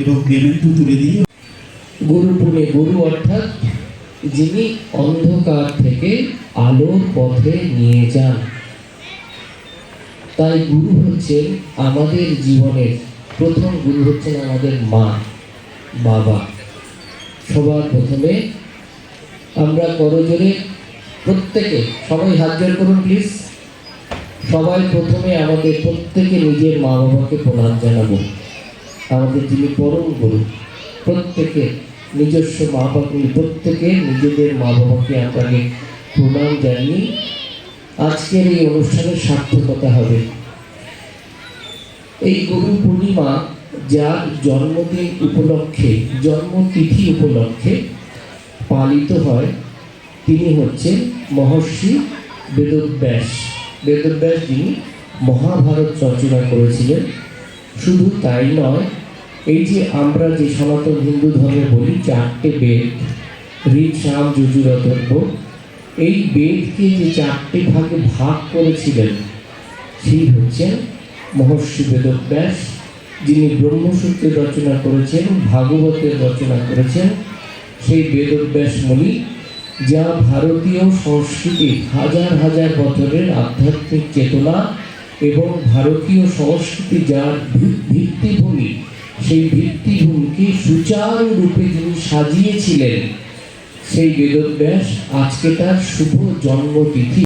এবং পেমেন্টও তুলে দিয়ে গুরুপুরে গুরু অর্থাৎ যিনি অন্ধকার থেকে আলোর পথে নিয়ে যান। তাই গুরু হচ্ছেন আমাদের জীবনের, প্রথম গুরু হচ্ছেন আমাদের মা, বাবা। সবার প্রথমে আমরা করজোরে প্রত্যেকে, সবাই হাত জোর করুন প্লিজ সবাই প্রথমে আমাদের প্রত্যেকে নিজের মা বাবাকে প্রণাম জানাব। আমাদের যিনি পরম গুরু, প্রত্যেকে নিজস্ব মা বাবা প্রত্যেকে নিজেদের মা বাবাকে আপনাকে প্রণাম জানিয়ে আজকের এই অনুষ্ঠানের সার্থকতা হবে। এই গুরু পূর্ণিমা যার জন্মদিন উপলক্ষে, জন্মতিথি উপলক্ষে পালিত হয়, তিনি হচ্ছেন মহর্ষি বেদব্যাস। বেদব্যাস যিনি মহাভারত রচনা করেছিলেন। শুধু তাই নয় এই যে আমরা যে সনাতন হিন্দু ধর্মে বলি, চারটে বেদ ঋক সাম যজুর অথর্ব এই বেদকে যে চারটে ভাগে ভাগ করেছিলেন, সেই হচ্ছেন মহর্ষি বেদব্যাস, যিনি ব্রহ্মসূত্রের রচনা করেছেন, ভাগবতের রচনা করেছেন, সেই বেদব্যাস মুনি, যা ভারতীয় সংস্কৃতির হাজার হাজার বছরের আধ্যাত্মিক চেতনা এবং ভারতীয় সংস্কৃতি যার ভিত্তিভূমি সেই ভিত্তিভূমিকে সুচারুরূপে যিনি সাজিয়েছিলেন সেই বেদব্যাস আজকে তার শুভ জন্মতিথি।